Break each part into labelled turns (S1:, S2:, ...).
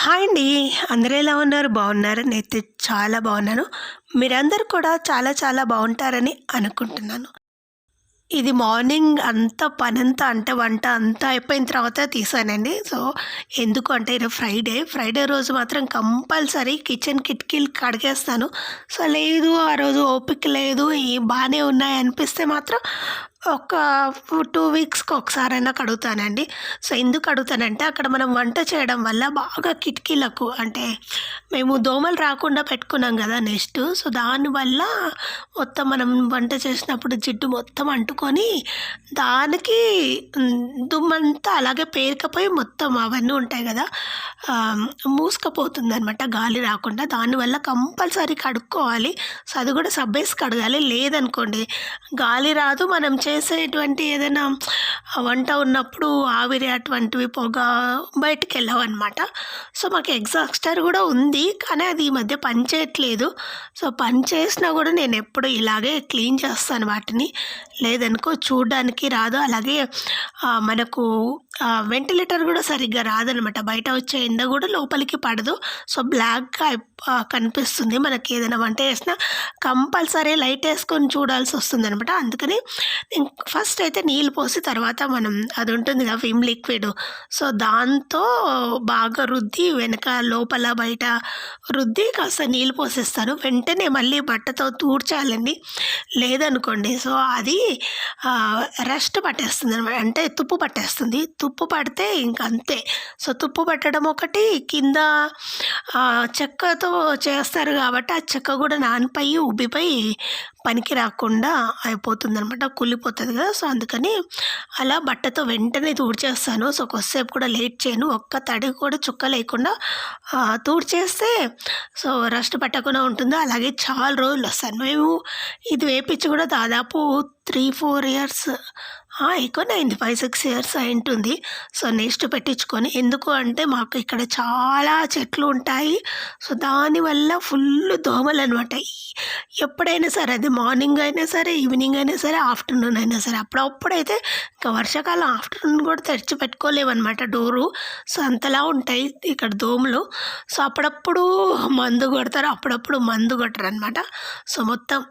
S1: Hi అండి. అందరూ ఎలా ఉన్నారు? బాగున్నారు? నేనైతే చాలా బాగున్నాను. మీరందరూ కూడా చాలా చాలా బాగుంటారని అనుకుంటున్నాను. ఇది మార్నింగ్ అంతా పనంతా అంటే వంట అంతా అయిపోయిన తర్వాత తీసానండి. సో ఎందుకు అంటే ఈరోజు ఫ్రైడే. ఫ్రైడే రోజు మాత్రం కంపల్సరీ కిచెన్ కిటికీలు కడిగేస్తాను. సో లేదు ఆ రోజు ఓపిక లేదు. ఈ బాగానే ఉన్నాయి అనిపిస్తే మాత్రం ఒక టూ వీక్స్కి ఒకసారైనా కడుగుతానండి. సో ఎందుకు కడుగుతానంటే అక్కడ మనం వంట చేయడం వల్ల బాగా కిటికీలకు అంటే మేము దోమలు రాకుండా పెట్టుకున్నాం కదా నెక్స్ట్. సో దానివల్ల మొత్తం మనం వంట చేసినప్పుడు జిడ్డు మొత్తం అంటుకొని దానికి దుమ్మంతా అలాగే పేరుకపోయి మొత్తం అవన్నీ ఉంటాయి కదా మూసుకపోతుంది అనమాట గాలి రాకుండా. దానివల్ల కంపల్సరీ కడుక్కోవాలి. సో అది కూడా సబ్బేసి కడగాలి. లేదనుకోండి గాలి రాదు మనం చేసేటువంటి ఏదైనా వంట ఉన్నప్పుడు ఆవిరి అటువంటివి పొగ బయటికి వెళ్ళవన్నమాట సో మాకు ఎగ్జాస్టర్ కూడా ఉంది కానీ అది ఈ మధ్య పనిచేయట్లేదు. సో పని చేసినా కూడా నేను ఎప్పుడు ఇలాగే క్లీన్ చేస్తాను వాటిని. లేదనుకో చూడడానికి రాదు. అలాగే మనకు వెంటిలేటర్ కూడా సరిగ్గా రాదనమాట బయట వచ్చే ఎండ కూడా లోపలికి పడదు. సో బ్లాక్గా కనిపిస్తుంది. మనకి ఏదైనా వంట చేసినా కంపల్సరీ లైట్ వేసుకొని చూడాల్సి వస్తుంది అనమాట అందుకని ఫస్ట్ అయితే నీళ్ళు పోసి తర్వాత మనం అది ఉంటుంది కదా విమ్ లిక్విడ్. సో దాంతో బాగా రుద్ది వెనక లోపల బయట రుద్ది కాస్త నీళ్ళు పోసేస్తారు వెంటనే మళ్ళీ బట్టతో తూడ్చాలండి. లేదనుకోండి. సో అది రెస్ట్ పట్టేస్తుంది అనమాట. అంటే తుప్పు పట్టేస్తుంది. తుప్పు పడితే ఇంక అంతే సో తుప్పు పట్టడం ఒకటి కింద చెక్కతో చేస్తారు కాబట్టి ఆ చెక్క కూడా నానిపోయి ఉబ్బిపోయి పనికి రాకుండా అయిపోతుంది అనమాట కుళ్ళిపోతుంది కదా. సో అందుకని అలా బట్టతో వెంటనే తూడ్చేస్తాను. సో కొద్దిసేపు కూడా లేట్ చేయను. ఒక్క తడి కూడా చుక్క లేకుండా తూడ్చేస్తే సో రస్ట్ పట్టకుండా ఉంటుంది? అలాగే చాలా రోజులు వస్తాను మేము ఇది వేపించి కూడా దాదాపు త్రీ ఫోర్ ఇయర్స్ ఎక్కువనే అయింది ఫైవ్ సిక్స్ ఇయర్స్ అయి ఉంటుంది సో నెక్స్ట్ పెట్టించుకొని ఎందుకు అంటే మాకు ఇక్కడ చాలా చెట్లు ఉంటాయి. సో దానివల్ల ఫుల్ దోమలు అనమాట ఎప్పుడైనా సరే అది మార్నింగ్ అయినా సరే ఈవినింగ్ అయినా సరే ఆఫ్టర్నూన్ అయినా సరే అప్పుడప్పుడైతే ఇంకా వర్షాకాలం ఆఫ్టర్నూన్ కూడా తెరిచి పెట్టుకోలేమన్నమాట డోరు. సో అంతలా ఉంటాయి ఇక్కడ దోమలు. సో అప్పుడప్పుడు మందు కొడతారు అప్పుడప్పుడు మందు కొట్టరు అనమాట సో మొత్తం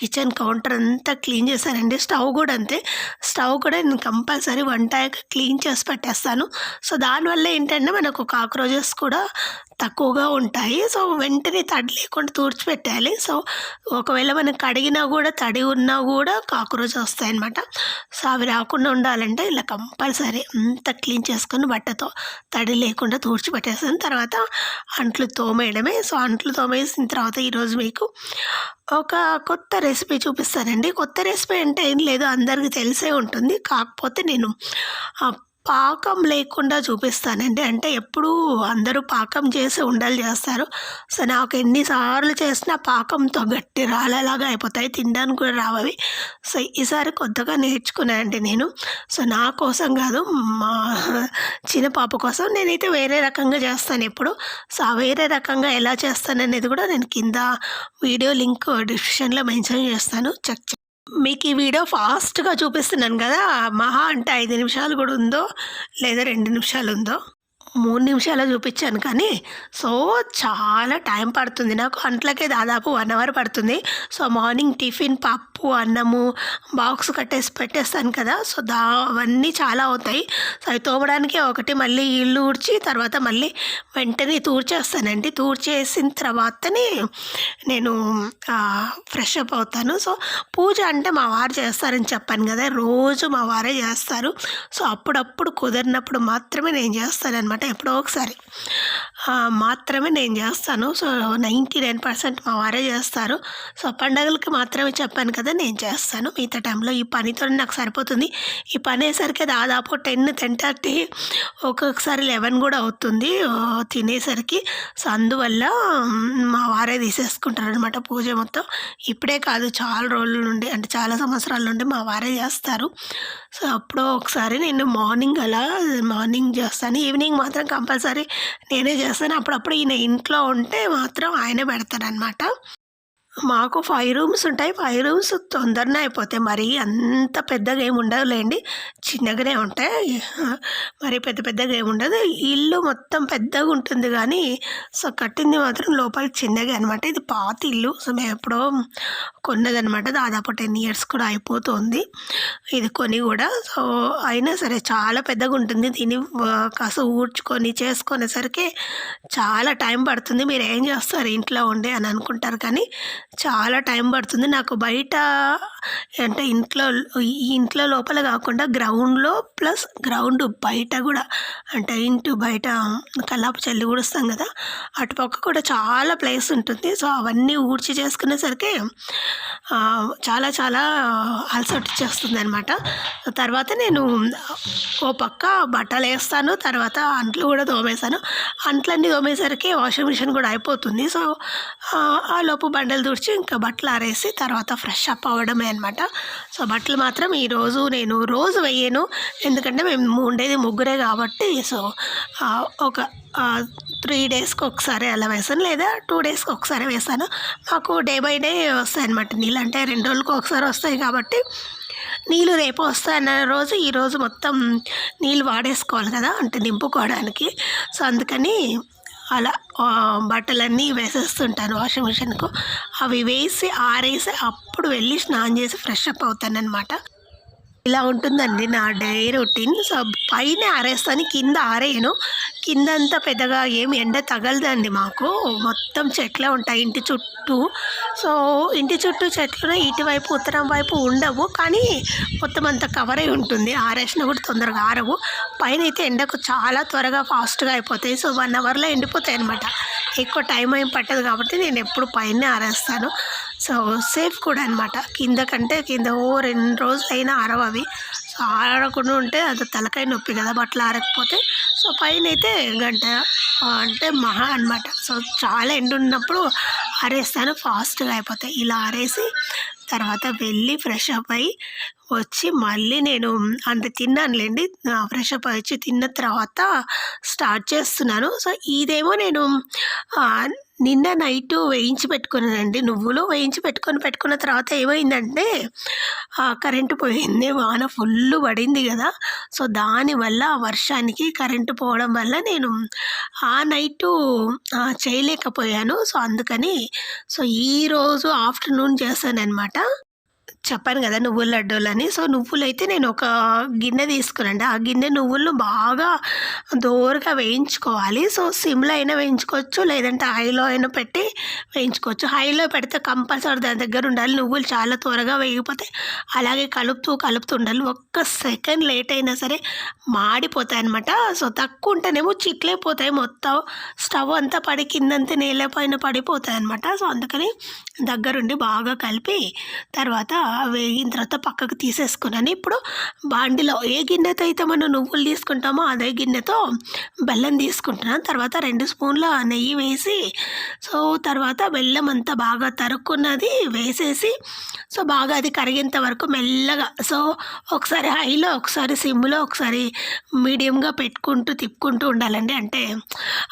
S1: కిచెన్ కౌంటర్ అంతా క్లీన్ చేశానండి స్టవ్ కూడా అంతే. స్టవ్ కూడా నేను కంపల్సరీ వంట క్లీన్ చేసి పెట్టేస్తాను. సో దానివల్ల ఏంటంటే మనకు కాక్రోచెస్ కూడా తక్కువగా ఉంటాయి. సో వెంటనే తడి లేకుండా తూర్చిపెట్టాలి సో ఒకవేళ మనం కడిగినా కూడా తడి ఉన్నా కూడా కాక్రోచ్ వస్తాయి అనమాట సో అవి రాకుండా ఉండాలంటే ఇలా కంపల్సరీ అంత క్లీన్ చేసుకొని బట్టతో తడి లేకుండా తుడిచిపెట్టేస్తాను. తర్వాత అంట్లు తోమేయడమే. సో అంట్లు తోమేసిన తర్వాత ఈరోజు మీకు ఒక కొత్త రెసిపీ చూపిస్తానండి. కొత్త రెసిపీ అంటే ఏం లేదు. అందరికీ తెలిసే ఉంటుంది. కాకపోతే నేను పాకం లేకుండా చూపిస్తానండి. అంటే ఎప్పుడూ అందరూ పాకం చేసి ఉండలు చేస్తారు. సో నాకు ఎన్నిసార్లు చేసినా పాకంతో గట్టి రాళ్ళలాగా అయిపోతాయి. తినడానికి కూడా రావవి సో ఈసారి కొత్తగా నేర్చుకున్నానండి నేను. సో నా కోసం కాదు మా చిన్న పాప కోసం నేనైతే వేరే రకంగా చేస్తాను ఎప్పుడు. సో ఆ వేరే రకంగా ఎలా చేస్తాననేది కూడా నేను కింద వీడియో లింక్ డిస్క్రిప్షన్లో మెన్షన్ చేస్తాను. చెక్ చే- మీకు ఈ వీడియో ఫాస్ట్గా చూపిస్తున్నాను కదా మహా అంటే ఐదు నిమిషాలు కూడా ఉందో లేదా రెండు నిమిషాలు ఉందో? మూడు నిమిషాలు చూపించాను కానీ సో చాలా టైం పడుతుంది. నాకు అంట్లకే దాదాపు వన్ అవర్ పడుతుంది. సో మార్నింగ్ టిఫిన్ పప్పు అన్నము బాక్స్ కట్టేసి పెట్టేస్తాను కదా. సో దా అవన్నీ చాలా అవుతాయి. సో అవి తోమడానికి ఒకటి మళ్ళీ ఇల్లు ఊడ్చి తర్వాత మళ్ళీ వెంటనే తూర్చేస్తానండి. తూర్చేసిన తర్వాతనే నేను ఫ్రెష్ అప్ అవుతాను. సో పూజ అంటే మా వారు చేస్తారని చెప్పాను కదా. రోజు మా వారే చేస్తారు. సో అప్పుడప్పుడు కుదిరినప్పుడు మాత్రమే నేను చేస్తాను అనమాట ఎప్పుడో ఒకసారి. మాత్రమే నేను చేస్తాను. సో నైంటీ నైన్ పర్సెంట్ మా వారే చేస్తారు. సో పండగలకి మాత్రమే చెప్పాను కదా నేను చేస్తాను. మిగతా టైంలో ఈ పనితో నాకు సరిపోతుంది. ఈ పని అయ్యేసరికి దాదాపు టెన్ టెన్ థర్టీ ఒక్కొక్కసారి లెవెన్ కూడా అవుతుంది. తినేసరికి. సో అందువల్ల మా వారే తీసేసుకుంటారు అనమాట పూజ మొత్తం. ఇప్పుడే కాదు చాలా రోజుల నుండి అంటే చాలా సంవత్సరాల నుండి మా వారే చేస్తారు. సో అప్పుడో ఒకసారి నేను మార్నింగ్ అలా మార్నింగ్ చేస్తాను. ఈవినింగ్ మాత్రం కంపల్సరీ నేనే చేస్తాను. అప్పుడప్పుడు ఈయన ఇంట్లో ఉంటే మాత్రం ఆయనే పెడతాడనమాట మాకు ఫైవ్ రూమ్స్ ఉంటాయి. ఫైవ్ రూమ్స్ తొందరనే అయిపోతాయి. మరి అంత పెద్దగా ఏమి ఉండదులేండి. చిన్నగానే ఉంటాయి. మరి పెద్ద పెద్దగా ఏమి ఉండదు. ఇల్లు మొత్తం పెద్దగా ఉంటుంది కానీ సో కట్టింది మాత్రం లోపల చిన్నగా అనమాట ఇది పాత ఇల్లు. సో మేము ఎప్పుడో కొన్నదనమాట దాదాపు టెన్ ఇయర్స్ కూడా అయిపోతుంది. ఇది కొని కూడా. సో అయినా సరే చాలా పెద్దగా ఉంటుంది. దీన్ని కాస్త ఊడ్చుకొని చేసుకునేసరికి చాలా టైం పడుతుంది. మీరు ఏం చేస్తారు? ఇంట్లో ఉండే అని అనుకుంటారు కానీ చాలా టైం పడుతుంది. నాకు బయట అంటే ఇంట్లో ఈ ఇంట్లో లోపల కాకుండా గ్రౌండ్లో ప్లస్ గ్రౌండ్ బయట కూడా అంటే ఇంటి బయట కల్లాపు చల్లి ఊడుస్తాం కదా! అటుపక్క కూడా చాలా ప్లేస్ ఉంటుంది. సో అవన్నీ ఊడ్చి చేసుకునేసరికి చాలా చాలా అలసట చేస్తుంది అనమాట తర్వాత నేను ఓ పక్క బట్టలు వేస్తాను తర్వాత అంట్లు కూడా తోమేశాను. అంట్లన్నీ తోమేసరికి వాషింగ్ మిషన్ కూడా అయిపోతుంది. సో ఆ, లోపు బండలు తుడిచి ఇంకా బట్టలు ఆరేసి తర్వాత ఫ్రెష్ అప్ అవ్వడమే అనమాట సో బట్టలు మాత్రం ఈరోజు నేను రోజు వేయను. ఎందుకంటే మేము ఉండేది ముగ్గురే కాబట్టి సో ఒక త్రీ డేస్కి ఒకసారి అలా వేసాను లేదా టూ డేస్కి ఒకసారి వేసాను మాకు డే బై డే వస్తాయి అనమాట నీళ్ళు. అంటే రెండు రోజులకు ఒకసారి వస్తాయి కాబట్టి నీళ్ళు రేపు వస్తాయన్న రోజు ఈరోజు మొత్తం నీళ్ళు వాడేసుకోవాలి కదా అంటే నింపుకోవడానికి. సో అందుకని అలా బట్టలన్నీ వేసేస్తుంటాను వాషింగ్ మిషన్కు. అవి వేసి ఆరేసి అప్పుడు వెళ్ళి స్నానం చేసి ఫ్రెష్ అప్ అవుతాను అనమాట ఇలా ఉంటుందండి నా డై రొటీన్. సో పైన ఆరేస్తాను కింద ఆరేయను. కింద అంతా పెద్దగా ఏం ఎండ తగలదండి మాకు. మొత్తం చెట్లే ఉంటాయి ఇంటి చుట్టూ. సో ఇంటి చుట్టూ చెట్లు ఇటువైపు ఉత్తరం వైపు ఉండవు. కానీ మొత్తం అంతా కవర్ అయి ఉంటుంది. ఆరేసినా కూడా తొందరగా ఆరవు. పైన అయితే ఎండకు చాలా త్వరగా ఫాస్ట్గా అయిపోతాయి. సో వన్ అవర్లో ఎండిపోతాయి అనమాట ఎక్కువ టైం ఏం పట్టదు కాబట్టి నేను ఎప్పుడు పైన ఆరేస్తాను. సో సేఫ్ కూడా అనమాట కింద కంటే కింద ఓ రెండు రోజులు అయినా సో ఆరకుండా ఉంటే అది తలకాయ నొప్పి కదా బట్టలు ఆరకపోతే. సో పైన అయితే గంట అంటే మహా అనమాట సో చాలా ఎండు ఉన్నప్పుడు ఆరేస్తాను ఫాస్ట్గా అయిపోతాయి. ఇలా ఆరేసి తర్వాత వెళ్ళి ఫ్రెష్ అప్ అయ్యి వచ్చి మళ్ళీ నేను అంత తిన్నానులేండి. ఫ్రెష్ అప్ అయ్యి వచ్చి తిన్న తర్వాత స్టార్ట్ చేస్తున్నాను. సో ఇదేమో నేను నిన్న నైట్ వేయించి పెట్టుకున్నానండి నువ్వులు వేయించి పెట్టుకొని పెట్టుకున్న తర్వాత ఏమైందంటే కరెంటు పోయింది. వాన ఫుల్ పడింది కదా. సో దానివల్ల ఆ వర్షానికి కరెంటు పోవడం వల్ల నేను ఆ నైటు చేయలేకపోయాను. సో అందుకని సో ఈరోజు ఆఫ్టర్నూన్ చేశాను అనమాట చెప్పాను కదా నువ్వుల లడ్డూలని. సో నువ్వులు అయితే నేను ఒక గిన్నె తీసుకురండి ఆ గిన్నె నువ్వులను బాగా దోరగా వేయించుకోవాలి. సో సిమ్లో అయినా వేయించుకోవచ్చు లేదంటే హైలో అయినా పెట్టి వేయించుకోవచ్చు. హైలో పెడితే కంపల్సరీ దాని దగ్గర ఉండాలి. నువ్వులు చాలా త్వరగా వేగిపోతాయి. అలాగే కలుపుతూ కలుపుతూ ఉండాలి. ఒక్క సెకండ్ లేట్ అయినా సరే మాడిపోతాయి అనమాట సో తక్కువ ఉంటేనేమో చిట్లైపోతాయి మొత్తం. స్టవ్ అంతా పడి కిందంతా నేల పైన పడిపోతాయి అనమాట సో అందుకని దగ్గరుండి బాగా కలిపి తర్వాత వేగిన తర్వాత పక్కకు తీసేసుకున్నాను. ఇప్పుడు బాండిలో ఏ గిన్నెతో అయితే మనం నువ్వులు తీసుకుంటామో అదే గిన్నెతో బెల్లం తీసుకుంటున్నాను. తర్వాత రెండు స్పూన్ల నెయ్యి వేసి సో తర్వాత బెల్లం అంతా బాగా తరుక్కున్నది వేసేసి సో బాగా అది కరిగేంత వరకు మెల్లగా సో ఒకసారి హైలో ఒకసారి సిమ్లో ఒకసారి మీడియంగా పెట్టుకుంటూ తిప్పుకుంటూ ఉండాలండి. అంటే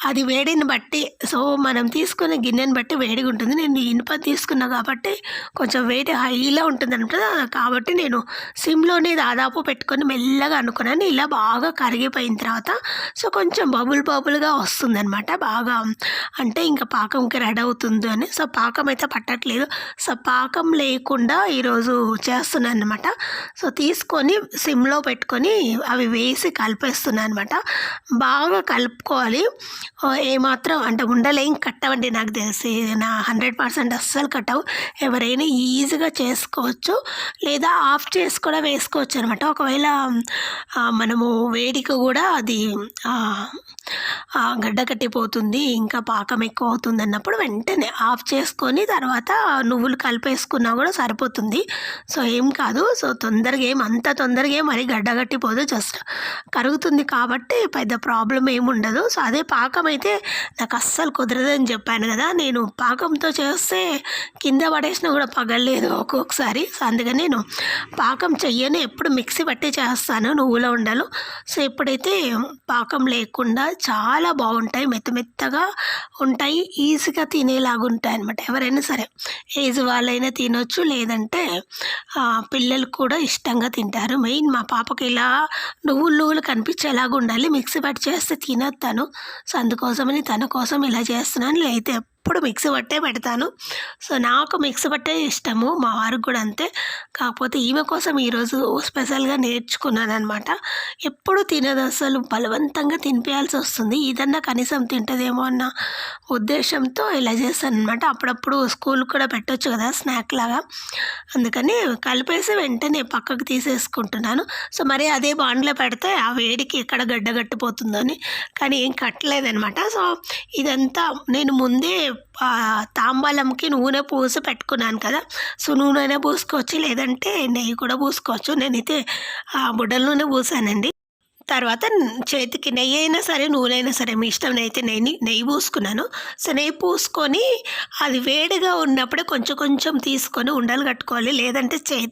S1: అది వేడిని బట్టి సో మనం తీసుకునే గిన్నెని బట్టి వేడిగా ఉంటుంది నేను ఇనుప తీసుకున్నా కాబట్టి కొంచెం వేడి హైలో ఉంటుంది. అనమాట కాబట్టి నేను సిమ్లోనే దాదాపు పెట్టుకొని మెల్లగా అనుకున్నాను. ఇలా బాగా కరిగిపోయిన తర్వాత సో కొంచెం బబుల్ బబుల్గా వస్తుందనమాట బాగా. అంటే ఇంకా పాకంకి రెడీ అవుతుంది అని. సో పాకం అయితే పట్టట్లేదు. సో పాకం లేకుండా ఈరోజు చేస్తున్నాను అనమాట సో తీసుకొని సిమ్లో పెట్టుకొని అవి వేసి కలిపేస్తున్నాను అనమాట బాగా కలుపుకోవాలి. ఏమాత్రం అంటే ఉండలేం కట్టవండి నాకు తెలిసి. నా హండ్రెడ్ పర్సెంట్ అస్సలు కట్టవు. ఎవరైనా ఈజీగా చేసుకోవచ్చు. లేదా ఆఫ్ చేసి కూడా వేసుకోవచ్చు అనమాట ఒకవేళ మనము వేడికి కూడా అది గడ్డ కట్టిపోతుంది ఇంకా పాకం ఎక్కువ అవుతుంది అన్నప్పుడు వెంటనే ఆఫ్ చేసుకొని తర్వాత నువ్వులు కలిపేసుకున్నా కూడా సరిపోతుంది. సో ఏం కాదు. సో తొందరగా ఏం అంత తొందరగా ఏం మరి గడ్డ కట్టిపోదు. జస్ట్ కరుగుతుంది కాబట్టి పెద్ద ప్రాబ్లం ఏమి ఉండదు. సో అదే పాకం అయితే నాకు అస్సలు కుదరదని చెప్పాను కదా. నేను పాకంతో చేస్తే కింద పడేసినా కూడా పగలలేదు ఒక్కొక్కసారి. సో అందుకని నేను పాకం చెయ్యను ఎప్పుడు మిక్సీ పట్టి చేస్తాను నువ్వుల ఉండలు. సో ఇప్పుడైతే పాకం లేకుండా చాలా బాగుంటాయి మెత్త మెత్తగా ఉంటాయి ఈజీగా తినేలాగా ఉంటాయి అనమాట ఎవరైనా సరే ఏజ్ వాళ్ళైనా తినొచ్చు లేదంటే పిల్లలు కూడా ఇష్టంగా తింటారు. మెయిన్ మా పాపకి ఇలా నువ్వులు నువ్వులు కనిపించేలాగా ఉండాలి. మిక్సీ పట్టి చేస్తే తినొద్దాను సో అందుకోసమని తన కోసం ఇలా చేస్తున్నాను. లేకపోతే ఎప్పుడు మిక్సీ పట్టే పెడతాను. సో నాకు మిక్సీ పట్టే ఇష్టము మా వారికి కూడా అంతే. కాకపోతే ఈమె కోసం ఈరోజు స్పెషల్గా నేర్చుకున్నాను అనమాట ఎప్పుడు తినదు అసలు బలవంతంగా తినిపించాల్సి వస్తుంది. ఇదన్నా కనీసం తింటదేమో అన్న ఉద్దేశంతో ఇలా చేస్తాను అనమాట అప్పుడప్పుడు స్కూల్కి కూడా పెట్టొచ్చు కదా స్నాక్ లాగా. అందుకని కలిపేసి వెంటనే పక్కకు తీసేసుకుంటున్నాను. సో మరి అదే బాండ్లో పెడితే ఆ వేడికి ఎక్కడ గడ్డ అని. కానీ ఏం కట్టలేదనమాట సో ఇదంతా నేను ముందే తాంబాలంకి నూనె పూసి పెట్టుకున్నాను కదా. సో నూనె పూసుకోవచ్చు లేదంటే నెయ్యి కూడా పూసుకోవచ్చు. నేనైతే ఆ బుడ్డల నూనె పూసానండి. తర్వాత చేతికి నెయ్యి అయినా సరే నూనె సరే మీ ఇష్టం అయితే నెయ్యి నెయ్యి పూసుకున్నాను. సో నెయ్యి పూసుకొని అది వేడిగా ఉన్నప్పుడే కొంచెం కొంచెం తీసుకొని ఉండలు కట్టుకోవాలి. లేదంటే చేయి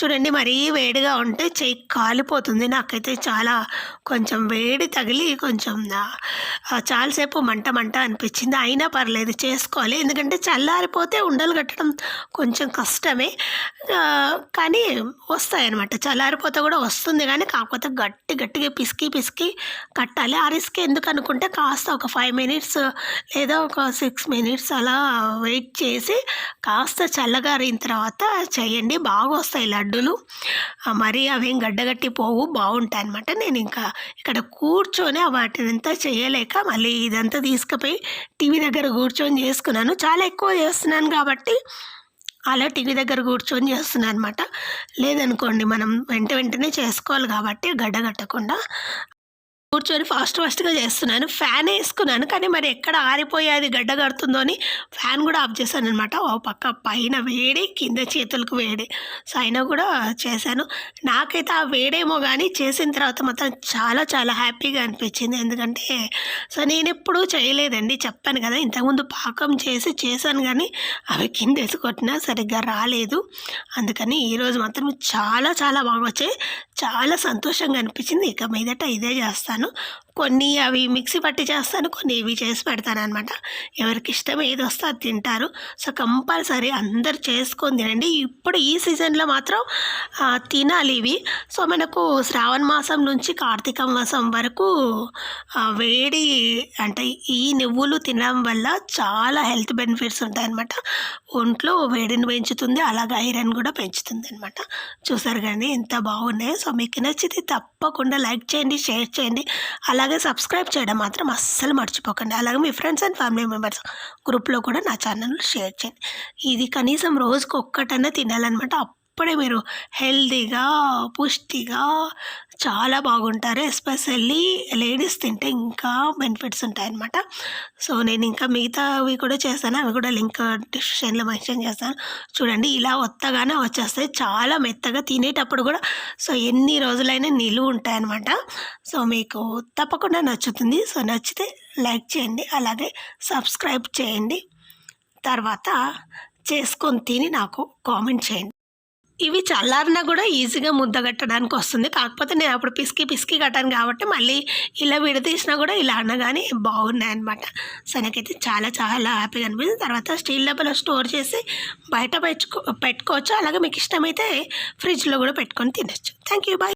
S1: చూడండి మరీ వేడిగా ఉంటే చేయి కాలిపోతుంది. నాకైతే చాలా కొంచెం వేడి తగిలి కొంచెం చాలాసేపు మంట మంట అనిపించింది. అయినా పర్లేదు చేసుకోవాలి. ఎందుకంటే చల్లారిపోతే ఉండలు కట్టడం కొంచెం కష్టమే. కానీ వస్తాయన్నమాట. చల్లారిపోతే కూడా వస్తుంది. కానీ కాకపోతే గట్టి గట్టిగా పిసికి పిసికి కట్టాలి. ఆ రిస్క్ ఎందుకు అనుకుంటే కాస్త ఒక ఫైవ్ మినిట్స్ లేదా ఒక సిక్స్ మినిట్స్ అలా వెయిట్ చేసి కాస్త చల్లగారిన తర్వాత చేయండి. బాగా వస్తాయి లడ్డూలు మరి అవేం గడ్డగట్టి పోవు బాగుంటాయి అనమాట నేను ఇంకా ఇక్కడ కూర్చొని వాటినంతా చేయలేక మళ్ళీ ఇదంతా తీసుకుపోయి టీవీ దగ్గర కూర్చొని చేసుకున్నాను. చాలా ఎక్కువ చేస్తున్నాను కాబట్టి అలా టీవీ దగ్గర కూర్చొని చేస్తున్నాను అనమాట లేదనుకోండి మనం వెంట వెంటనే చేసుకోవాలి కాబట్టి గడ్డ కట్టకుండా కూర్చొని ఫాస్ట్ ఫాస్ట్గా చేస్తున్నాను. ఫ్యాన్ వేసుకున్నాను కానీ మరి ఎక్కడ ఆరిపోయేది అది గడ్డ కడుతుందో అని ఫ్యాన్ కూడా ఆఫ్ చేశాను అనమాట ఓ పక్క పైన వేడి కింద చేతులకు వేడి. సో అయినా కూడా చేశాను. నాకైతే ఆ వేడేమో కానీ చేసిన తర్వాత మాత్రం చాలా చాలా హ్యాపీగా అనిపించింది. ఎందుకంటే సో నేను ఎప్పుడూ చేయలేదండి. చెప్పాను కదా ఇంతకుముందు పాకం చేసి చేశాను కానీ అవి కింద వేసుకొట్టినా సరిగ్గా రాలేదు. అందుకని ఈరోజు మాత్రం చాలా చాలా బాగా వచ్చాయి చాలా సంతోషంగా అనిపించింది. ఇక మీదట ఇదే చేస్తాను. ነው። కొన్ని అవి మిక్సీ పట్టి చేస్తాను కొన్ని ఇవి చేసి పెడతాను అనమాట ఎవరికి ఇష్టం ఏది వస్తే అది తింటారు. సో కంపల్సరీ అందరు చేసుకొని తినండి. ఇప్పుడు ఈ సీజన్లో మాత్రం తినాలి ఇవి. సో మనకు శ్రావణ మాసం నుంచి కార్తీక మాసం వరకు వేడి అంటే ఈ నువ్వులు తినడం వల్ల చాలా హెల్త్ బెనిఫిట్స్ ఉంటాయన్నమాట. ఒంట్లో వేడిని పెంచుతుంది అలాగే ఐరన్ కూడా పెంచుతుంది అనమాట చూసారు కానీ ఎంత బాగున్నాయో. సో మీకు నచ్చితే తప్పకుండా లైక్ చేయండి షేర్ చేయండి. అలా అలాగే సబ్స్క్రైబ్ చేయడం మాత్రం అస్సలు మర్చిపోకండి. అలాగే మీ ఫ్రెండ్స్ అండ్ ఫ్యామిలీ మెంబర్స్ గ్రూప్లో కూడా నా ఛానల్ షేర్ చేయండి. ఇది కనీసం రోజుకు ఒక్కటన్నా తినాలన్నమాట. అప్పుడే మీరు హెల్దీగా పుష్టిగా చాలా బాగుంటారు. ఎస్పెషల్లీ లేడీస్ తింటే ఇంకా బెనిఫిట్స్ ఉంటాయన్నమాట. సో నేను ఇంకా మిగతావి కూడా చేస్తాను. అవి కూడా లింక్ డిస్క్రిప్షన్లో మెన్షన్ చేస్తాను. చూడండి ఇలా ఒత్తగానే వచ్చేస్తాయి. చాలా మెత్తగా తినేటప్పుడు కూడా సో ఎన్ని రోజులైనా నిలువ ఉంటాయన్నమాట. సో మీకు తప్పకుండా నచ్చుతుంది. సో నచ్చితే లైక్ చేయండి. అలాగే సబ్స్క్రైబ్ చేయండి. తర్వాత చేసుకొని తిని నాకు కామెంట్ చేయండి. ఇవి చల్లారినా కూడా ఈజీగా ముద్ద కట్టడానికి వస్తుంది. కాకపోతే నేను అప్పుడు పిసికి పిసికి కట్టాను కాబట్టి మళ్ళీ ఇలా విడదీసినా కూడా ఇలా అనగానే బాగున్నాయి అనమాట సో నాకైతే చాలా చాలా హ్యాపీగా అనిపించింది. తర్వాత స్టీల్ డబ్బాలో స్టోర్ చేసి బయట పెట్టుకో పెట్టుకోవచ్చు. అలాగే మీకు ఇష్టమైతే ఫ్రిడ్జ్లో కూడా పెట్టుకొని తినచ్చు. Thank you bye.